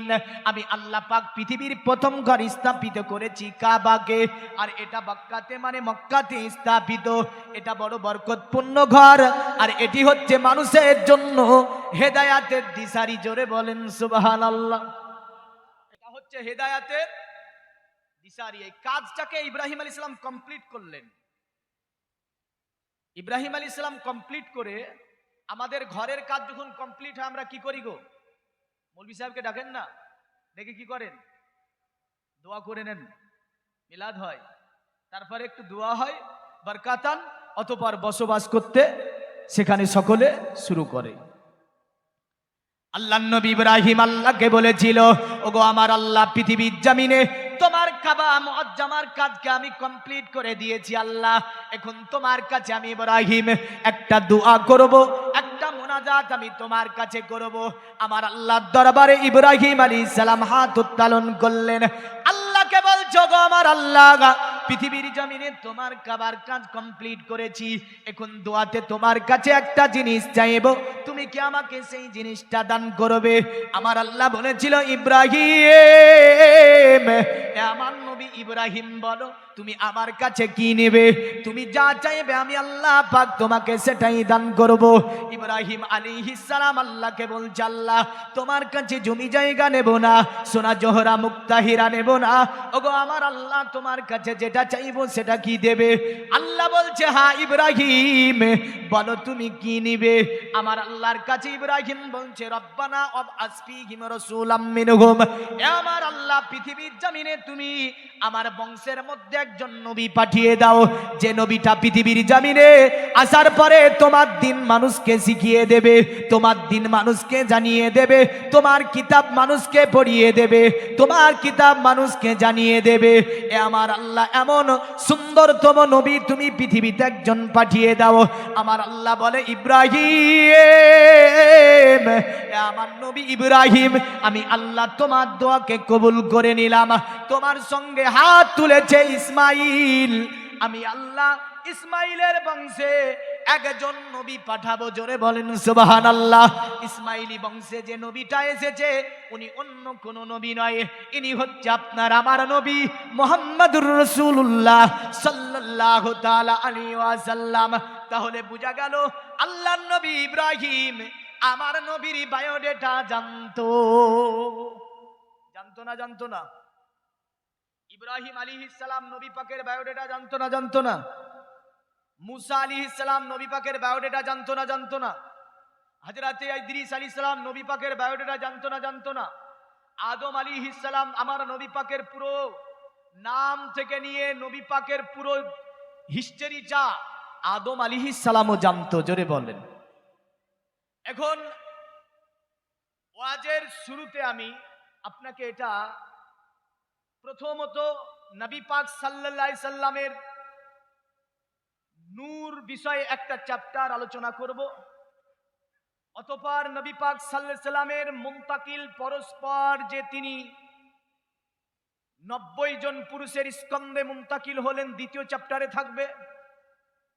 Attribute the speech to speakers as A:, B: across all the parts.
A: আলামিন আমি আল্লাহ পাক পৃথিবীর প্রথম ঘর স্থাপিত করেছি কাবাকে। আর এটা মক্কাতে মানে মক্কাতে স্থাপিত। এটা বড় বরকতপূর্ণ ঘর। আর এটি হচ্ছে মানুষের জন্য হেদায়াতের দিশারি। জোরে বলেন, সুবহানাল্লাহ। এটা হচ্ছে হেদায়াতের দিশারি। এই কাজটাকে ইব্রাহিম আলী ইসলাম কমপ্লিট করলেন। ইব্রাহিম আলী ইসলাম কমপ্লিট করে আমাদের ঘরের কাজ যখন কমপ্লিট হয়, আমরা কি করি গো? মৌলবি সাহেবকে ডাকেন না। দেখে কি করেন? দোয়া করে নেন। মিলাদ হয়। তারপরে একটু দোয়া হয়, বরকাতান, অতপর বসবাস করতে সেখানে সকলে শুরু করে। আল্লাহ নবী ইব্রাহিম আল্লাহকে বলেছিল, ওগো আমার আল্লাহ, পৃথিবীর জামিনে তোমার কাবা কাজকে আমি কমপ্লিট করে দিয়েছি আল্লাহ। এখন তোমার কাছে আমি ইব্রাহিম একটা দোয়া করব, একটা মোনাজাত আমি তোমার কাছে করব। আমার আল্লাহর দরবারে ইব্রাহিম আলাইহিস সালাম হাত উত্তোলন করলেন। আল্লাহকে বলছো গো আমার আল্লাহ। পৃথিবীর জমিনে তোমার কাবার কাজ কমপ্লিট করেছি। এখন দোয়াতে তোমার কাছে একটা জিনিস চাইব। তুমি কি আমাকে সেই জিনিসটা দান করবে? আমার আল্লাহ বলেছিল, ইব্রাহিম আমার নবী ইব্রাহিম বলো, তুমি আমার কাছে কি নেবে? তুমি যা চাইবে আমি আল্লাহ পাক তোমাকে সেটাই দান করব। ইব্রাহিম আলাইহিস সালাম আল্লাহকে বলছে, আল্লাহ, তোমার কাছে জমি জায়গা নেব না, সোনা জোহরা মুক্তাহিরা নেব না ওগো, আমার আল্লাহ তোমার কাছে যেটা চাইব সেটা কি দেবে? আল্লাহ বলছে হ্যাঁ ইব্রাহিম, বলো তুমি কি নিবে? আমার আল্লাহর কাছে ইব্রাহিম বলছে, রব্বানা অব আসফিহিম রাসূলাম মিনহুম। আমার আল্লাহ, পৃথিবীর জমিনে তুমি আমার বংশের মধ্যে একজন নবী পাঠিয়ে দাও। যে নবীটা পৃথিবীর জমিনে আসার পরে তোমার দিন মানুষকে শিখিয়ে দেবে, তোমার দিন মানুষকে জানিয়ে দেবে, তোমার কিতাব মানুষকে পড়িয়ে দেবে, তোমার কিতাব মানুষকে জানিয়ে দেবে। এ আমার আল্লাহ এমন সুন্দরতম নবী, তুমি পৃথিবীতে একজন পাঠিয়ে দাও। আমার আল্লাহ বলে, ইব্রাহিম আমার নবী ইব্রাহিম, আমি আল্লাহ তোমার দোয়াকে কবুল করে নিলাম। তোমার সঙ্গে হাত তুলেছে ইসমাইল। আমি আল্লাহ ইসমাইলের বংশে একজন নবী পাঠাবো, জোরে বলেন সুবাহান আল্লাহ ইসমাইলি বংশে যে নবীটা এসেছে, উনি অন্য কোন নবী নয়। ইনি হচ্ছে আপনার আমার নবী মোহাম্মদুর রসুল্লাহ সাল্লাল্লাহু তাআলা আলাইহি ওয়াসাল্লাম। তাহলে বোঝা গেল, আল্লাহর নবী ইব্রাহিম আমার নবীর বায়োডেটা জানতো। জানতো না জানতো না? ইব্রাহিম আলী ইসালাম নবী পাকের বায়োডেটা জানতো না জানতো না? মুসা আলী ইসলাম নবী পাকের বায়োডেটা জানতো না জানতো না। হাজরাতে ইদ্রিস আলী ইসলাম নবী পাকের বায়োডেটা জানতো না জানতো না। আদম আলী ইসলাম আমার নবী পাকের পুরো নাম থেকে নিয়ে নবী পাকের পুরো হিস্টোরি যা আদম আলী ইসলামও জানতো, জোরে বলেন। এখন ওয়াজের শুরুতে আমি আপনাকে এটা প্রথমত নবী পাক আলাইহি সাল্লামের নূর বিষয়ে একটা চ্যাপ্টার আলোচনা করব। অতপর নবী পাক সাল্লাল্লাহু সাল্লামের মুন্তাকিল পরস্পর যে তিনি নব্বই জন পুরুষের স্কন্দে মুমতাকিল হলেন, দ্বিতীয় চ্যাপ্টারে থাকবে।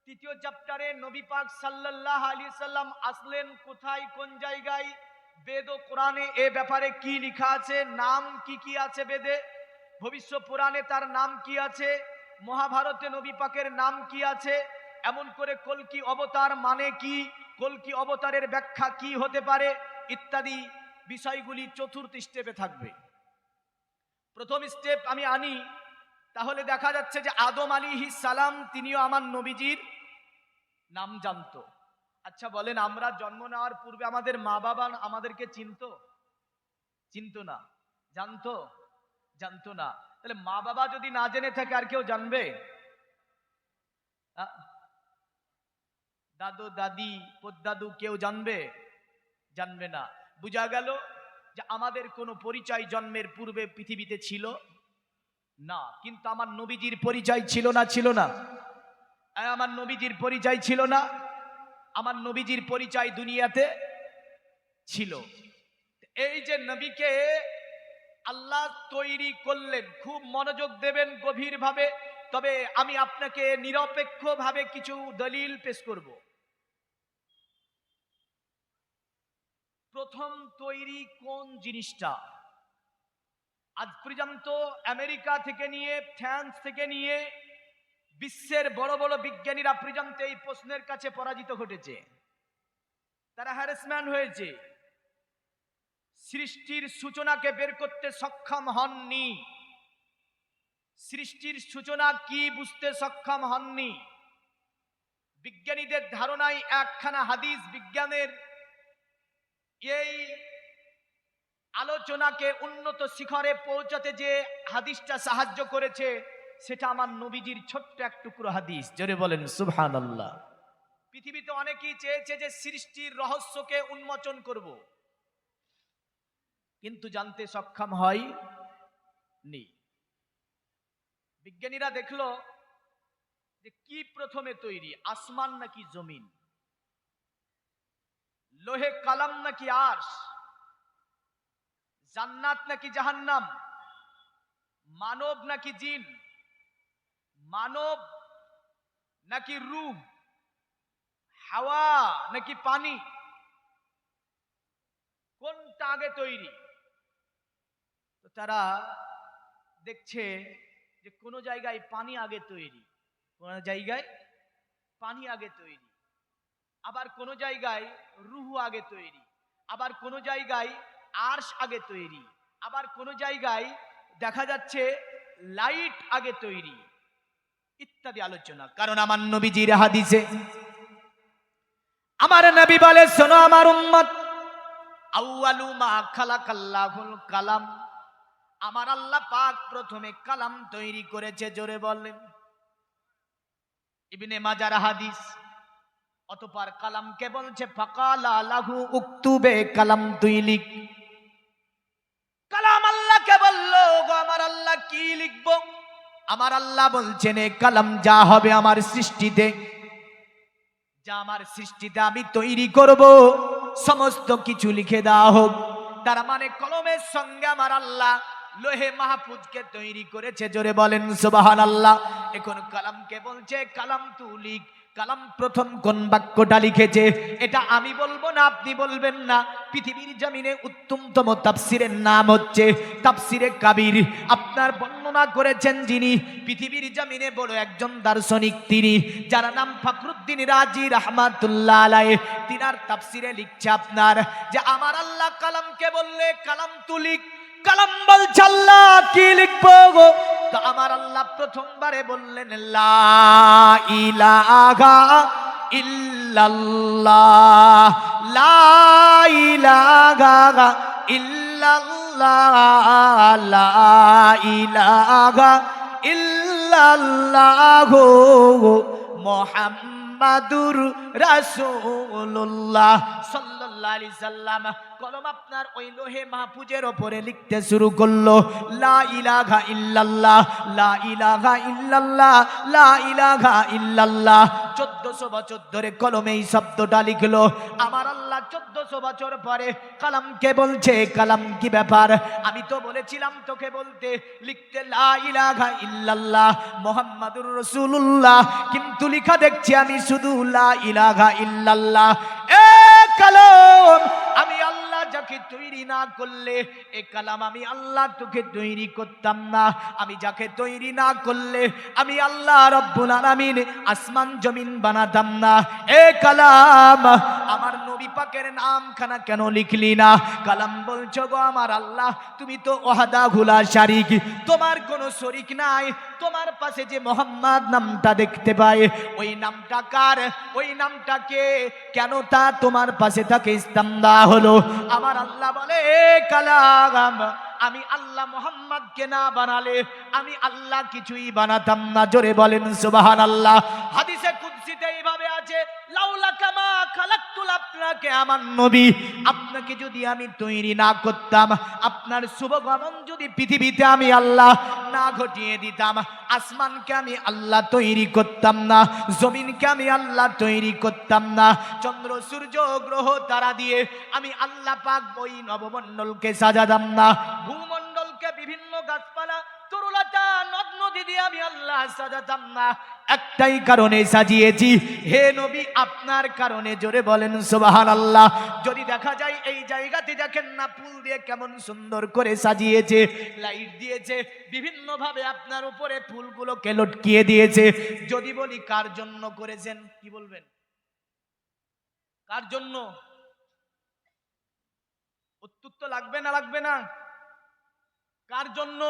A: তৃতীয় চ্যাপ্টারে নবী পাক সাল্লাল্লাহ আলী সাল্লাম আসলেন কোথায়, কোন জায়গায়, বেদ ও কোরআনে এ ব্যাপারে কি লেখা আছে, নাম কি কি আছে বেদে? ভবিষ্যৎ পুরাণে তার নাম কি আছে? মহাভারতে নবী পাকের নাম কি আছে? এমন করে কলকি অবতার মানে কি? কলকি অবতারের ব্যাখ্যা কি হতে পারে? ইত্যাদি বিষয়গুলি চতুর্থ স্টেপে থাকবে। প্রথম স্টেপ আমি আনি, তাহলে দেখা যাচ্ছে যে আদম আলী সালাম তিনিও আমার নবীজির নাম জানতো। আচ্ছা বলেন, আমরা জন্ম নেওয়ার পূর্বে আমাদের মা বাবা আমাদেরকে চিনতো? চিনত না। জানতো? জানতো না। তাহলে মা বাবা যদি না জেনে থাকে, আর কেউ জানবে? দাদু দাদি দাদু কেউ জানবে? জানবে না। বুঝা গেল যে আমাদের কোনো পরিচয় জন্মের পূর্বে পৃথিবীতে ছিল? না, কিন্তু আমার নবীজির পরিচয় ছিল না ছিল না। আমার নবীজির পরিচয় ছিল না, আমার নবীজির পরিচয় দুনিয়াতে ছিল। এই যে নবীকে আল্লাহ তৈরি করলেন, খুব মনোযোগ দেবেন গভীরভাবে, তবে আমি আপনাকে নিরপেক্ষভাবে কিছু দলিল পেশ করব। প্রথম তৈরি কোন জিনিসটা? আজ পর্যন্ত আমেরিকা থেকে নিয়ে, ফ্রান্স থেকে নিয়ে, বিশ্বের বড় বড় বিজ্ঞানীরা পর্যন্ত এই প্রশ্নের কাছে পরাজিত ঘটেছে। তারা হ্যারাসম্যান হয়েছে। সৃষ্টির সূচনাকে বের করতে সক্ষম হননি। সৃষ্টির সূচনা কি বুঝতে সক্ষম হননি। বিজ্ঞানীদের ধারণায় একখানা হাদিস বিজ্ঞানের এই আলোচনাকে উন্নত শিখরে পৌঁছাতে যে হাদিসটা সাহায্য করেছে, সেটা আমার নবীজির ছোট্ট এক টুকরো হাদিস। জোরে বলেন আল্লাহ পৃথিবীতে অনেকেই চেয়েছে যে সৃষ্টির রহস্যকে উন্মোচন করব। কিন্তু জানতে সক্ষম হয় নি। বিজ্ঞানীরা দেখল যে কি প্রথমে তৈরি, আসমান নাকি জমিন? লোহে কালাম নাকি আর্শ? জান্নাত নাকি জাহান্নাম? মানব নাকি জিন? মানব নাকি রূপ হাওয়া নাকি পানি? কোনটা আগে তৈরি? তো তারা দেখছে যে কোনো জায়গায় পানি আগে তৈরি, কোন জায়গায় পানি আগে তৈরি। আবার কোন জায়গায় রুহু আগে তৈরি, আবার কোন জায়গায় আর্শ আগে তৈরি, আবার কোন জায়গায় দেখা যাচ্ছে লাইট আগে তৈরি ইত্যাদি আলোচনা। কারণ আমার নবীজির হাদিসে, আমার নবী বলে, শোনো আমার উম্মত, আউয়ালু মা খালাকাল্লাহুল কালাম, আমার আল্লাহ পাক প্রথমে কালাম তৈরি করেছে, জোরে বললেন ইবনে মাজার হাদিস অতপার কালামকে বলছে, ফাকালা লাহু উক্তুবে কালাম তুই লিখ। কালাম আল্লাহকে বলল আমার আল্লাহ কি লিখব? আমার আল্লাহ বলছেন কালাম যা হবে আমার সৃষ্টিতে, যা আমার সৃষ্টিতে আমি তৈরি করব, সমস্ত কিছু লিখে দেওয়া হোক। তার মানে কলমের সঙ্গে আমার আল্লাহ লোহে মাহফুজকে তৈরি করেছে। জোরে বলেন সুবাহান আল্লাহ এখন কালামকে বলছে, কালাম তু লিখ। কালাম প্রথম কোন বাক্যটা লিখেছে? এটা আমি বলব না, আপনি বলবেন না। পৃথিবীর জমিনে উত্তমতম তাফসিরের নাম হচ্ছে তাফসিরে কাবির। আপনার বর্ণনা করেছেন যিনি, পৃথিবীর জমিনে বড় একজন দার্শনিক তিনি, যার নাম ফখরুদ্দিন রাজি রহমাতুল্লাহ আলাই তিনার তাফসিরে লিখছে আপনার যে, আমার আল্লাহ কালামকে বললে কালাম তুলিক, কালাম বলছে আল্লাহ কি লিখব গো? তো আমার আল্লাহ প্রথমবারে বললেন ইলাহা ইল্লাল্লাহ মোহাম্মদুর রাসূলুল্লাহ সাল্লাল্লাহু আলাইহি সাল্লাম। কলম আপনার ওই লোহে মাহফুজের ওপরে লিখতে শুরু করল, লা ইলাহা ইল্লাল্লাহ, লা ইলাহা ইল্লাল্লাহ, লা ইলাহা ইল্লাল্লাহ। চোদ্দশো বছর ধরে কলমে এই শব্দটা লিখলো। আমার আল্লাহ চোদ্দশো বছর পরে কালামকে বলছে? কালাম কি ব্যাপার? আমি তো বলেছিলাম তোকে বলতে, লিখতে লা ইলাহা ইল্লাল্লাহ, মোহাম্মদুর রসুল্লাহ কিন্তু লিখা দেখছি আমি শুধু লা ইলাহা ইল্লাল্লাহ। এ কালাম! যাকে তৈরি না করলে এ কালাম আমি আল্লাহ তোকে তৈরি করতাম না। আমি যাকে তৈরি না করলে আমি আল্লাহ রব্বুল আলামিন আসমান জমিন বানাতাম না। এ কালাম, আমার নবী পাকের নামখানা কেন লিখলি না? কালাম বলছো গো আমার আল্লাহ, তুমি তো ওহাদা গুলা শারিক, তোমার কোনো শরিক নাই। তোমার পাশে যে মোহাম্মদ নামটা দেখতে পাই, ওই নামটা কার? ওই নামটাকে কেন তা তোমার পাশে তাকে ইসলাম দেওয়া হলো? আমার আল্লাহ বলে, "এ কালাম আমি আল্লাহ মোহাম্মদকে না বানালে আমি আল্লাহ কিছুই বানাতাম না। জোরে বলেন সুবাহান আল্লাহ হাদিসে কুদ্সিতে এইভাবে আছে লাউলা কামা খালাক্তুল আপনাকে আমার নবী আপনাকে যদি আমি তৈরি না করতাম, আপনার শুভগমন যদি পৃথিবীতে আমি আল্লাহ না ঘটিয়ে দিতাম, আসমানকে আমি আল্লাহ তৈরি করতাম না, জমিনকে আমি আল্লাহ তৈরি করতাম না, চন্দ্র, সূর্য, গ্রহ, তারা দিয়ে আমি আল্লাহ পাক ওই নবমণ্ডলকে সাজাতাম না, ভূমণ্ডলকে বিভিন্ন গাছপালা, তরুলতা, নদ নদী দিয়ে আমি আল্লাহ সাজাতাম না। একটাই কারণে সাজিয়েছি। হে নবী, আপনার কারণে জোরে বলেন সুবাহান আল্লাহ যদি দেখা যায় এই জায়গাতে দেখেন না, ফুল দিয়ে কেমন সুন্দর করে সাজিয়েছে, লাইট দিয়েছে বিভিন্ন ভাবে আপনার উপরে ফুলগুলোকে লটকিয়ে দিয়েছে। যদি বলি কার জন্য করেছেন, কি বলবেন? কার জন্য? তো লাগবে না লাগবে না? কার জন্য?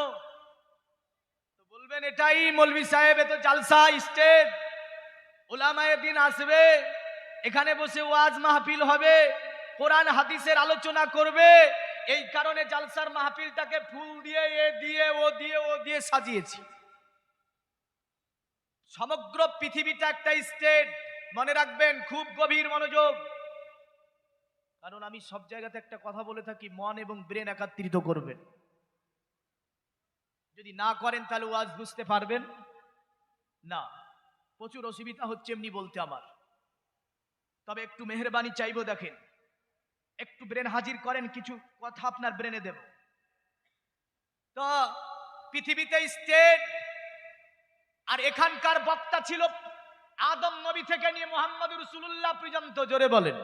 A: বলবেন এটাই মৌলভি সাহেব, এ তো জালসা স্টেজ। ওলামায়ে দিন আসবে, এখানে বসে ওয়াজ মাহফিল হবে। কোরআন হাদিসের আলোচনা করবে। এই কারণে জালসার মাহফিলটাকে ফুল দিয়ে, এ দিয়ে, ও দিয়ে ও দিয়ে সাজিয়েছি। সমগ্র পৃথিবীটা একটা স্টেট। মনে রাখবেন, খুব গভীর মনোযোগ। কারণ আমি সব জায়গাতে একটা কথা বলে থাকি, মন এবং ব্রেন একাত্রিত করবেন যদি না করেন, তাহলে ওয়াজ বুঝতে পারবেন? না। প্রচুর অসুবিধা হচ্ছে এমনি বলতে আমার। তবে একটু মেহরবানি চাইব দেখেন। একটু ব্রেন হাজির করেন, কিছু কথা আপনার ব্রেনে দেব। তো পৃথিবীতে স্টেট আর এখানকার বক্তা ছিল আদম নবী থেকে নিয়ে মোহাম্মদ রসুল্লাহ পর্যন্ত, জোরে বলেন।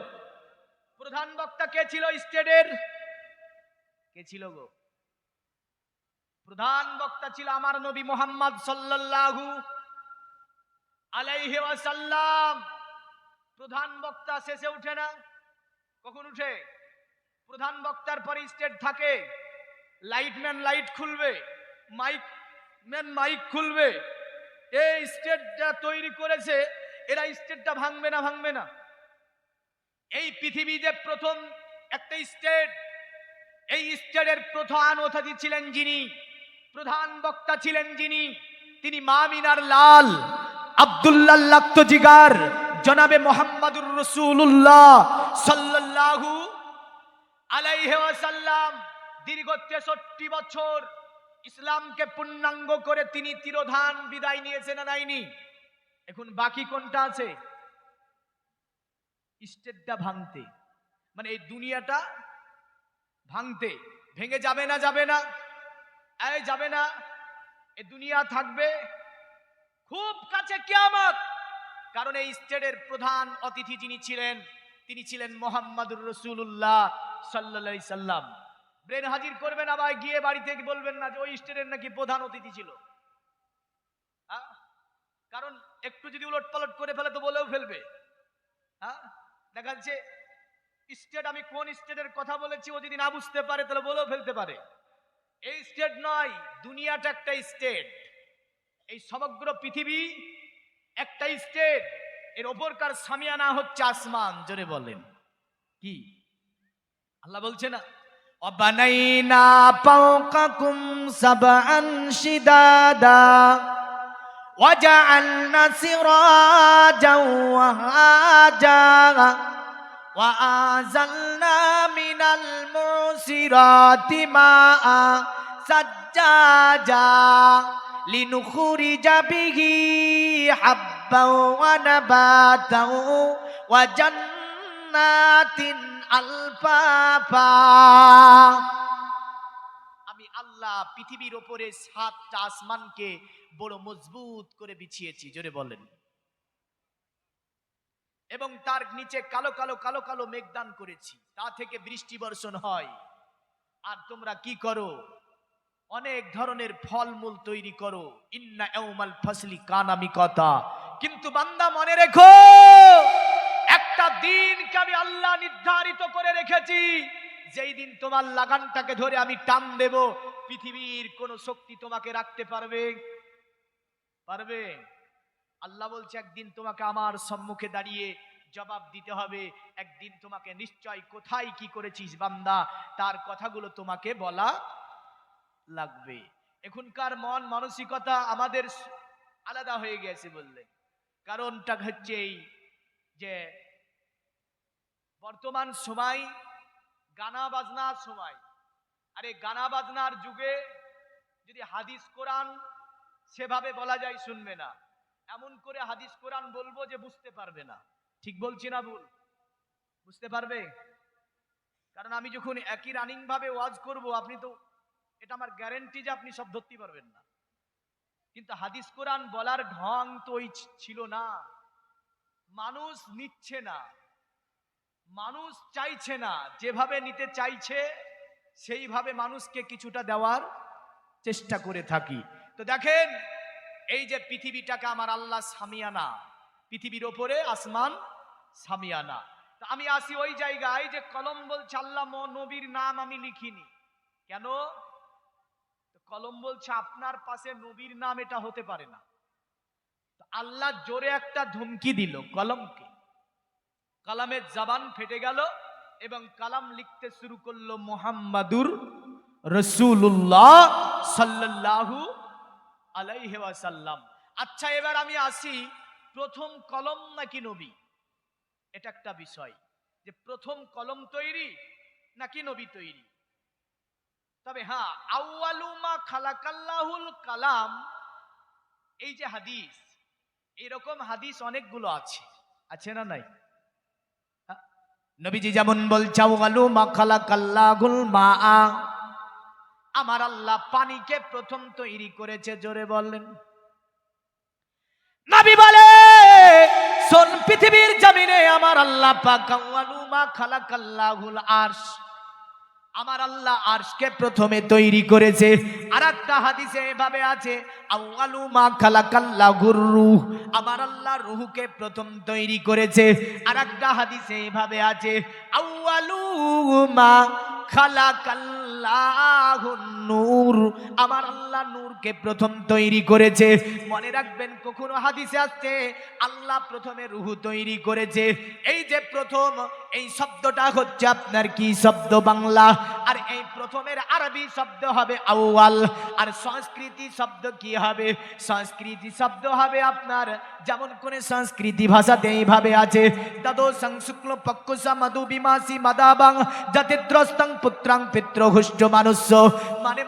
A: প্রধান বক্তা কে ছিল স্টেটের? কে ছিল গো? প্রধান বক্তা ছিল আমার নবী মোহাম্মদ সাল্লাল্লাহু আলাইহি ওয়াসাল্লাম। প্রধান বক্তা শেষে উঠে না? কখন উঠে? প্রধান বক্তার পরে স্টেট থাকে। লাইটম্যান লাইট খুলবে। মাইক ম্যান মাইক খুলবে। এই স্টেটটা তৈরি করেছে, এরা স্টেটটা ভাঙবে না ভাঙবে না। এই পৃথিবী যে প্রথম একটা স্টেট এই স্টেটের প্রধান অতিথি ছিলেন যিনি, প্রধান বক্তা ছিলেন যিনি, তিনি মামিনার লাল, আব্দুল্লাহ লাক্তজিগার জনাবে মোহাম্মদুর রসুল্লাহ সাল্লাল্লাহু আলাইহি ওয়াসাল্লাম, দীর্ঘ তেষট্টি বছর ইসলামকে পূর্ণাঙ্গ করে তিনি তিরোধান বিদায় নিয়েছেন নাইনি? এখন বাকি কোনটা আছে? স্টেটটা ভাঙতে। মানে এই দুনিয়াটা ভাঙতে। ভেঙে যাবে না যাবে না। এই যাবে না। এ দুনিয়া থাকবে খুব কাছে কিয়ামত। কারণ এই স্টেটের প্রধান অতিথি যিনি ছিলেন, তিনি ছিলেন মোহাম্মদুর রসুল্লাহ সাল্লা সাল্লাম। ব্রেন হাজির করবেন আবার গিয়ে বাড়ি থেকে বলবেন না যে ওই স্টেটের নাকি প্রধান অতিথি ছিল। হ্যাঁ? কারণ একটু যদি উলট পালট করে ফেলে তো বলেও ফেলবে। হ্যাঁ? দেখা যাচ্ছে, স্টেট আমি কোন স্টেটের কথা বলেছি, ও যদি না বুঝতে পারে তাহলে বলেও ফেলতে পারে। এই স্টেট নয়, দুনিয়াটা একটা স্টেট। এই সমগ্র পৃথিবী একটা স্টেট এর ওপরকার সামিয়ানা হচ্ছে আসমান জোরে বলেন কি আল্লাহ বলছে না অবানাইনা পাওকাকুম সাবআন শিদাদা وجعلنا سراجا وهاجا وأنزلنا من المعصرات ماء سجاجا لنخرج به حبا ونباتا وجنات ألفافا আমি আল্লাহ পৃথিবীর ওপরে সাতটা আসমানকে বড় মজবুত করে বিছিয়েছি জোরে বলেন এবং তার নিচে কালো কালো কালো কালো মেঘদান করেছি তা থেকে বৃষ্টি বর্ষণ হয় আর তোমরা কি করো অনেক ধরনের ফলমূল তৈরি করো। ইন্না এউমাল ফসলি কানামি কথা কিন্তু বান্দা মনে রেখো, একটা দিনকে আমি আল্লাহ নির্ধারিত করে রেখেছি। যেই দিন তোমার লাগানটাকে ধরে আমি টান দেব, পৃথিবীর কোন শক্তি তোমাকে রাখতে পারবে? পারবে? আল্লাহ বলছে, একদিন তোমাকে আমার সম্মুখে দাঁড়িয়ে জবাব দিতে হবে। একদিন তোমাকে নিশ্চয় কোথায় কি করেছিস বান্দা? তার কথাগুলো তোমাকে বলা লাগবে। এখনকার মন মানসিকতা আমাদের আলাদা হয়ে গেছে বললে। কারণটা হচ্ছে এই যে বর্তমান সময়, গানা বাজনার সময়। আরে গানা বাজনার যুগে যদি হাদিস কোরআন সেভাবে বলা যায় শুনবে না। এমন করে হাদিস কোরআন বলব যে বুঝতে পারবে না। ঠিক বলছি না ভুল? বুঝতে পারবে? কারণ আমি যখন একই রানিং ভাবে ওয়াজ করব, আপনি তো এটা আমার গ্যারেন্টি যে আপনি সব ধরতে পারবেন না। কিন্তু হাদিস কোরআন বলার ঢং তো ওই ছিল না। মানুষ নিচ্ছে না। মানুষ চাইছে না। যেভাবে নিতে চাইছে, সেইভাবে মানুষকে কিছুটা দেওয়ার চেষ্টা করে থাকি। তো দেখেন, এই যে পৃথিবীটাকে আমার আল্লাহ সামিয়ানা, পৃথিবীর ওপরে আসমান সামিয়ানা। তা আমি আসি ওই জায়গায় যে কলম বলছে, আল্লাহ নবীর নাম আমি লিখিনি। কেন? কলম বলছে আপনার পাশে নবীর নাম, এটা হতে পারে না। আল্লাহ জোরে একটা ধমকি দিল কলমকে। কালামের জবান ফেটে গেল এবং কালাম লিখতে শুরু করল মোহাম্মদুর রসুল্লাহ সাল্লাল্লাহু আলাইহি ওয়াসাল্লাম। আচ্ছা এবার আমি আসি, প্রথম কলম নাকি নবী? এটা একটা বিষয়। যে প্রথম কলম তৈরি নাকি নবী তৈরি? তবে হ্যাঁ আউয়ালুমা খালাকাল্লাহুল কালাম, এই যে হাদিস, এরকম হাদিস অনেকগুলো আছে। আছে না নাই? হ্যাঁ? নবীজি যেমন বলছে আউয়ালুমা খালাকাল্লাহুল মা আমার আল্লাহ পানিকে প্রথম তৈরি করেছে, জোরে বললেন নবী বলে শোন পৃথিবীর জমিনে আমার আল্লাহ পাক আউয়ালুমা খালাকাল্লাহুল আরশ। আমার আল্লাহ আরশকে প্রথমে তৈরি করেছে। আর একটা হাদিসে এভাবে আছে, আউয়ালু মা খালাকাল্লা গুরু আমার আল্লাহ রুহুকে প্রথম তৈরি করেছে। আর একটা হাদিসে এভাবে আছে, আউয়ালু মা খালাকাল্লাহুন নূর। আমার আল্লাহ নূরকে প্রথম তৈরি করেছে। মনে রাখবেন, কখনো হাদিসে আসছে আল্লাহ প্রথমে রুহু তৈরি করেছে। এই যে প্রথম, এই শব্দটা হচ্ছে আপনার কি শব্দ বাংলা? আর এই প্রথমের আরবি শব্দ হবে আউয়াল। আর সংস্কৃতি শব্দ কি হবে? সংস্কৃতি শব্দ হবে আপনার, যেমন কোন সংস্কৃতি ভাষাতে এইভাবে আছে। দাদো সংশুক্ল পক্ষসা মধু বিমাসি মাদাবাং জাতিদ্রস্তং পুত্রাং পিত্র হুষ্ট মানুষ মানে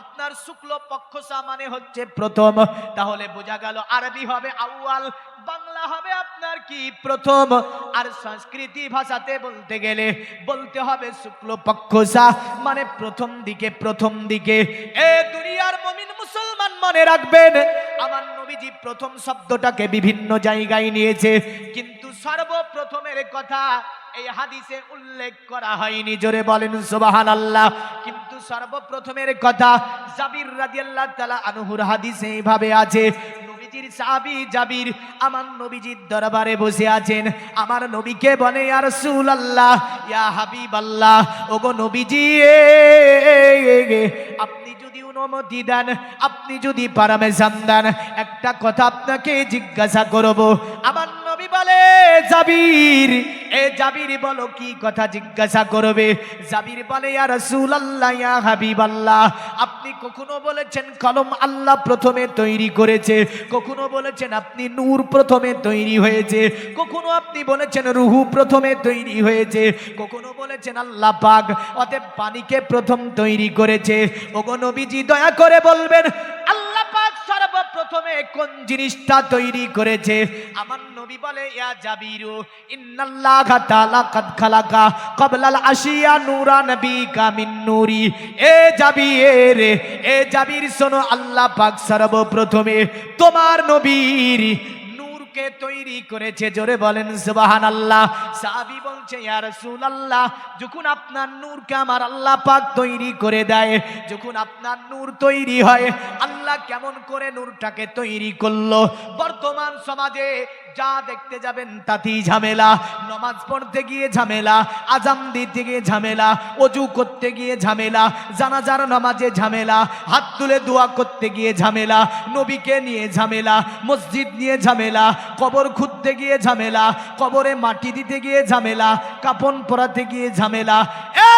A: আপনার শুক্ল পক্ষসা মানে হচ্ছে প্রথম। তাহলে বোঝা গেল আরবি হবে আউয়াল, বাংলা হবে আপনার কি প্রথম। আর সংস্কৃতি ভাষাতে বলতে গেলে বলতে হবে শুক্ল পক্ষসা মানে প্রথম দিকে প্রথম দিকে। এ দুনিয়ার মমিন মুসলমান মনে রাখবেন, আমার নবীজি প্রথম শব্দটাকে বিভিন্ন জায়গায় নিয়েছে। কিন্তু সর্বপ্রথমের কথা এই হাদিসে উল্লেখ করা হয়নি। জোরে বলেন সুবাহান আল্লাহ কিন্তু সর্বপ্রথমের কথা জাবির রাদিয়াল্লাহ তাআলা আনহুর হাদিসে এইভাবে আছে, নবীজির সাহাবী জাবির আমার নবীজির দরবারে বসে আছেন, আমার নবীকে বলে, ইয়া রাসূলুল্লাহ, ইয়া হাবিবাল্লাহ, ওগো নবীজি, আপনি যদি অনুমতি দেন, আপনি যদি পারমেশন দেন, একটা কথা আপনাকে জিজ্ঞাসা করব, আমার বলে, জাবির। এ জাবির বলো, কি কথা জিজ্ঞাসা করবে? জাবির বলে, ইয়া রাসূলুল্লাহ, ইয়া হাবিবাল্লাহ। আপনি কখনো বলেছেন, কলম আল্লাহ প্রথমে তৈরি করেছে। কখনো বলেছেন, আপনি নূর প্রথমে তৈরি হয়েছে। কখনো আপনি বলেছেন, রুহু প্রথমে তৈরি হয়েছে। কখনো বলেছেন, আল্লাহ পাক অতএব পানিকে প্রথম তৈরি করেছে। ওগো নবীজি দয়া করে বলবেন, আল্লাহ পাক সর্বপ্রথমে কোন জিনিসটা তৈরি করেছে? আমার নবী বলে, ইয়া জাবিরু, ইন্নাল্লাহ তাআলা খালাকা ক্বাবলাল আশিয়া নূরা মিন নূরি। এ জাবির এ জাবির শোনো আল্লাহ পাক সর্বপ্রথমে তোমার নবীর নূরকে তৈরি করেছে। জোরে বলেন সুবাহান আল্লাহ সাহাবি বলছে, ইয়া রাসূলুল্লাহ, যখন আপনার নূরকে আমার আল্লাহ পাক তৈরি করে দেয়, যখন আপনার নূর তৈরি হয়, আল্লাহ কেমন করে নূরটাকে তৈরি করল? বর্তমান সমাজে যা দেখতে যাবেন তাতেই ঝামেলা। নমাজ পড়তে গিয়ে ঝামেলা আজাম দিতে গিয়ে ঝামেলা, অজু করতে গিয়ে ঝামেলা, জানাজার নামাজে ঝামেলা, হাত তুলে দোয়া করতে গিয়ে ঝামেলা, নবীকে নিয়ে ঝামেলা, মসজিদ নিয়ে ঝামেলা কবর খুঁজতে গিয়ে ঝামেলা, কবরে মাটি দিতে গিয়ে ঝামেলা, কাপন পরাতে গিয়ে ঝামেলা। এ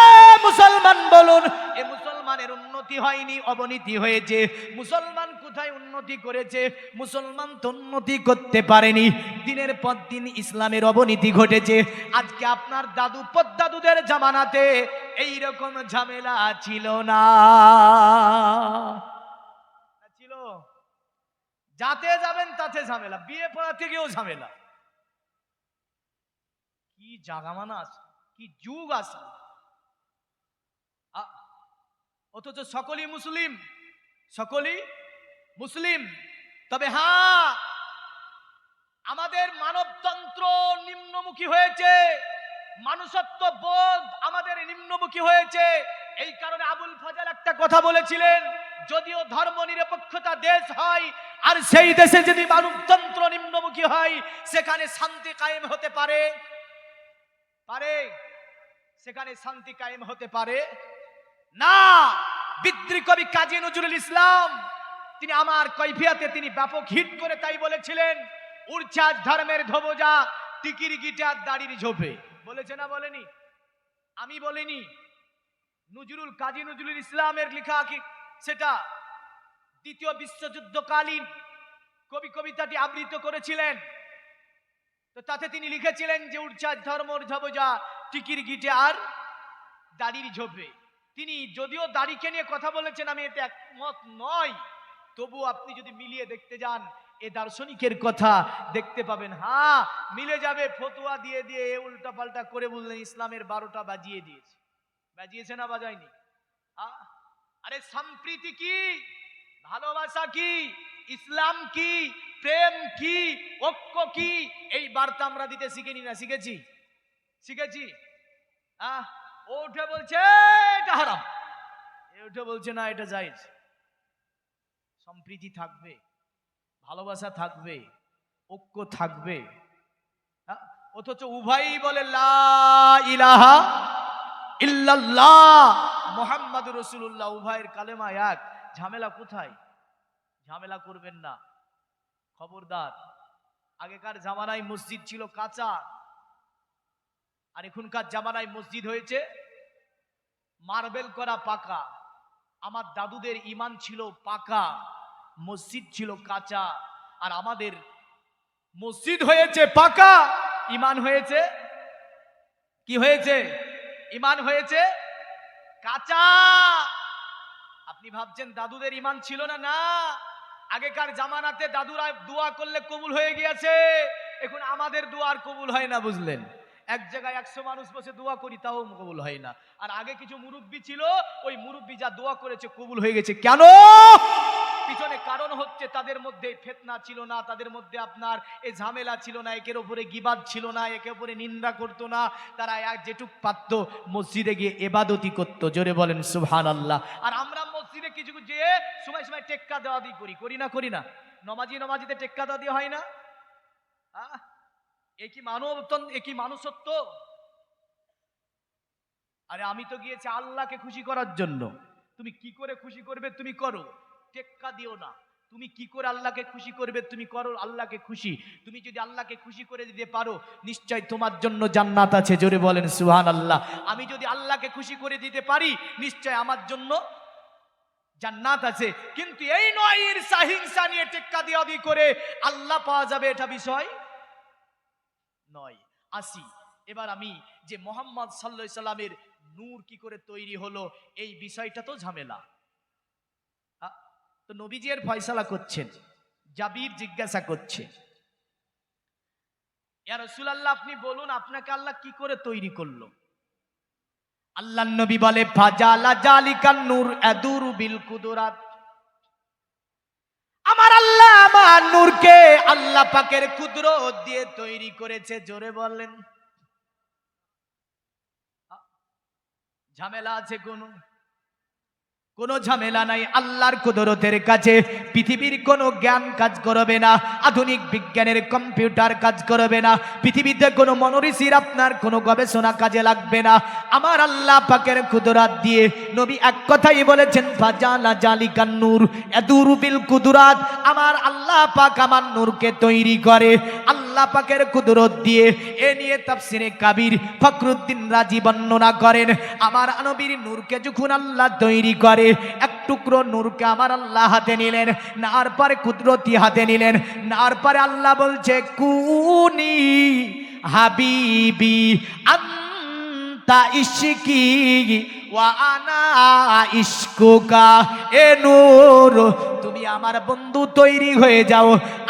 A: মুসলমান বলুন, এ মুসলমানের উন্নতি হয়নি, অবনতি হয়েছে। মুসলমান কোথায় উন্নতি করেছে? মুসলমান তো উন্নতি করতে পারেনি। দিনের পর দিন ইসলামের অবনতি ঘটেছে। আজকে আপনার দাদু পদ্দাদুদের জামানাতে এইরকম ঝামেলা ছিল না। যাতে যাবেন, তাতে ঝামেলা। বিয়ে পড়াতে গিয়েও ঝামেলা। কি জাগামানা আছে, কি যুগ আছে। অথচ সকলই মুসলিম সকলই মুসলিম। তবে হ্যাঁ আমাদের মানবতন্ত্র নিম্নমুখী হয়েছে। মানুষত্ব বোধ আমাদের নিম্নমুখী হয়েছে। এই কারণে আবুল ফাজাল একটা কথা বলেছিলেন, যদিও ধর্ম নিরপেক্ষতা দেশ হয়, আর সেই দেশে যদি মানবতন্ত্র নিম্নমুখী হয়, সেখানে শান্তি কায়েম হতে পারে। পারে? সেখানে শান্তি কায়েম হতে পারে? না! বিদ্রী কবি কাজী নজরুল ইসলাম, তিনি আমার কৈফিয়াতে তিনি ব্যাপক হিট করে তাই বলেছিলেন উড়ছাদ ধর্মের ধবজা টিকির গিটার দাড়ির ঝোপে। বলেছে না বলেনি? আমি বলিনি। নজরুল কাজী নজরুল ইসলামের লেখা কি? সেটা দ্বিতীয় বিশ্বযুদ্ধকালীন কবি কবিতাটি আবৃত করেছিলেন। তো তাতে তিনি লিখেছিলেন যে, উড়ছাদ ধর্মর ধবজা টিকির গিটে আর দাড়ির ঝোপে তিনি যদিও দাড়িকে নিয়ে কথা বলেছেন, আমি এতে একমত নয় তবু আপনি যদি মিলিয়ে দেখতে যান, এ দার্শনিকের কথা দেখতে পাবেন। হ্যাঁ মিলে যাবে, ফতুয়া দিয়ে দিয়ে এ উল্টা পাল্টা করে বললেন, ইসলামের বারোটা বাজিয়ে দিয়েছে। বাজিয়েছে না বাজায়নি? আরে সম্প্রীতি কি? ভালোবাসা কি? ইসলাম কি? প্রেম কি? ঐক্য কি? এই বার্তা আমরা দিতে শিখিনি না, শিখেছি। শিখেছি। আহ ও উঠে বলছে, এটা হারাম। এ উঠে বলছে, না, এটা জায়েজ। সম্প্রীতি থাকবে, ভালোবাসা থাকবে, ঐক্য থাকবে? অথচ উভয়ই বলে, লা ইলাহা ইল্লাল্লাহ। মোহাম্মদ রসুল্লাহ উভয়ের কালেমা এক। ঝামেলা কোথায়? ঝামেলা করবেন না। খবরদার, আগেকার জামানায় মসজিদ ছিল কাঁচা। আর এখনকার জামানায় মসজিদ হয়েছে মার্বেল করা পাকা। আমার দাদুদের ইমান ছিল পাকা, মসজিদ ছিল কাঁচা। আর আমাদের মসজিদ হয়েছে পাকা ইমান হয়েছে। কি হয়েছে? ইমান হয়েছে? কাঁচা। আপনি ভাবছেন দাদুদের ইমান ছিল না? না। আগেকার জামানাতে দাদুরা দোয়া করলে কবুল হয়ে গিয়েছে। এখন আমাদের দোয়া আর কবুল হয় না, বুঝলেন? এক জায়গায় একশো মানুষ বসে দোয়া করি, তাও কবুল হয় না। আর আগে কিছু মুরব্বী ছিল, ওই মুরব্বী যা দোয়া করেছে, কবুল হয়ে গেছে। কেন? পিছনে কারণ হচ্ছে তাদের মধ্যে ফেতনা ছিল না, তাদের মধ্যে আপনার এ ঝামেলা ছিল না, একের ওপরে গিবাদ ছিল না, একে ওপরে নিন্দা করতো না, তারা এক যেটুক পারত মসজিদে গিয়ে এবাদতি করতো। জোরে বলেন সুবহান আল্লাহ আর আমরা মসজিদে কিছু যেয়ে সময় সময় টেক্কা দেওয়া দিয়ে করি করি না করি না? নমাজি নমাজিতে টেক্কা দেওয়া দিয়ে হয় না? এ কি মানব এ কি মানুষত্ব? আরে আমি তো গিয়েছি আল্লাহকে খুশি করার জন্য। তুমি কি করে খুশি করবে তুমি করো। টেক্কা দিও না। তুমি কি করে আল্লাহকে খুশি করবে? তুমি করো আল্লাহকে খুশি। তুমি যদি আল্লাহকে খুশি করে দিতে পারো, নিশ্চয় তোমার জন্য জান্নাত আছে। জোরে বলেন সুহান আল্লাহ আমি যদি আল্লাহকে খুশি করে দিতে পারি, নিশ্চয় আমার জন্য জান্নাত আছে। কিন্তু এই নয় ঈর্ষা হিংসা নিয়ে টেক্কা দিয়া দি করে আল্লাহ পাওয়া যাবে এটা বিষয় নয়। আসি, এবার আমি যে মোহাম্মদ সাল্লা সাল্লামের নূর কি করে তৈরি হলো, এই বিষয়টা তো ঝামেলা। তো নবীজির ফয়সালা করছেন, জাবির জিজ্ঞাসা করছে ইয়া রাসূলুল্লাহ, আপনি বলুন, আপনাকে আল্লাহ কি করে তৈরি করল? আল্লাহ নবী বলে নূর বিল কুদরাত। আমার আল্লাহ আমার নূরকে আল্লাহ পাকের কুদরত দিয়ে তৈরি করেছে, জোরে বললেন ঝামেলা আছে কোনো? কোনো ঝামেলা নাই, আল্লাহর কুদরতের কাছে পৃথিবীর কোনো জ্ঞান কাজ করবে না, আধুনিক বিজ্ঞানের কম্পিউটার কাজ করবে না, পৃথিবীতে কোনো মনোরিসির আপনার কোনো গবেষণা কাজে লাগবে না। আমার আল্লাহ পাকের কুদরাত দিয়ে নবী এক কথাই বলেছেন, ফাজালা জালিকান নূর এদুরুবিল কুদরাত। আমার আল্লাহ পাক আমার নূরকে তৈরি করে। আল্লাহ পাকের কুদরত দিয়ে এ নিয়ে তাফসিরে কাবির ফখরুদ্দিন রাজি বর্ণনা করেন, আমার নবীর নূরকে যখন আল্লাহ তৈরি করে, এক টুকরো নূরকে আমার আল্লাহ হাতে নিলেন, নার পরে কুদরতি হাতে নিলেন, নার পরে আল্লাহ বলছে, কুনি হাবিবি আন্তা এ নূর, তুমি আমার বন্ধু তৈরি হয়ে যাও,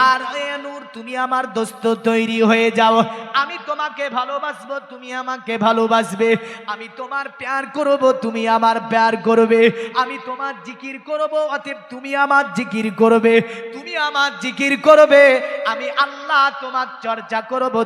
A: আর এ নূর তুমি আমার দোস্ত তৈরি হয়ে যাও। আমি তোমাকে ভালোবাসবো, তুমি আমাকে ভালোবাসবে। আমি তোমার প্যার করব, তুমি আমার প্যার করবে। আমি তোমার জিকির করব, অতএব তুমি আমার জিকির করবে। তুমি আমার জিকির করবে। আমি আল্লাহ তোমার চর্চা করব